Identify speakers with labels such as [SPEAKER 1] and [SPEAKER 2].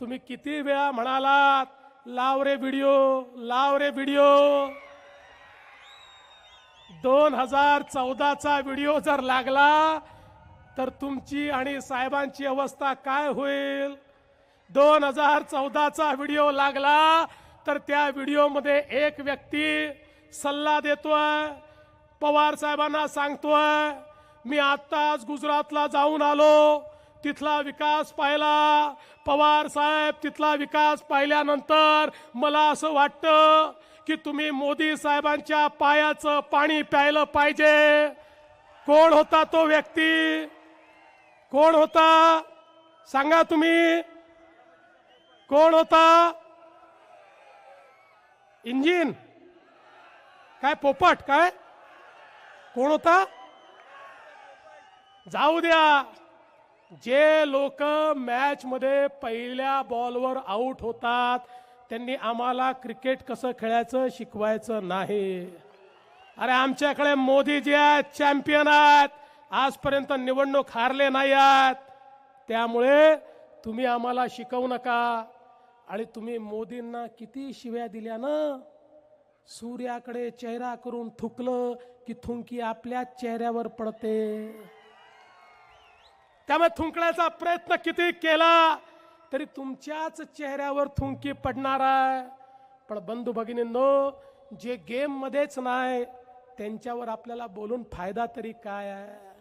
[SPEAKER 1] तुम्ही किती वेळा म्हणालात लाव रे व्हिडिओ लाव रे व्हिडिओ. दोन हजार चौदाचा व्हिडिओ जर लागला तर तुमची आणि साहेबांची अवस्था काय होईल? दोन हजार चौदाचा व्हिडिओ लागला तर त्या व्हिडिओमध्ये एक व्यक्ती सल्ला देतोय. पवार साहेबांना सांगतोय मी आत्ताच गुजरातला जाऊन आलो. तिथला विकास पाहिला. पवार साहेब तिथला विकास पाहिल्यानंतर मला असं वाटतं की तुम्ही मोदी साहेबांच्या पायाचं पाणी प्यायलं पाहिजे. कोण होता तो व्यक्ती? कोण होता? सांगा तुम्ही. कोण होता? इंजिन. काय पोपट काय? कोण होता? जाऊ द्या. जे लोक मॅच मध्ये पहिल्या बॉलवर आउट होतात त्यांनी आम्हाला क्रिकेट कसं खेळायचं शिकवायचं नाही. अरे आमच्याकडे मोदीजी आहेत चॅम्पियन आहेत. आजपर्यंत निवडणूक हारले नाही आहेत. त्यामुळे तुम्ही आम्हाला शिकवू नका. आणि तुम्ही मोदींना किती शिव्या दिल्या ना? सूर्याकडे चेहरा करून थुकलं की थुंकी आपल्याच चेहऱ्यावर पडते. त्यामुळे थुंकण्याचा प्रयत्न किती केला तरी तुमच्याच चेहऱ्यावर थुंकी पडणार आहे. पण बंधू भगिनींनो जे गेममध्येच नाही त्यांच्यावर आपल्याला बोलून फायदा तरी काय आहे?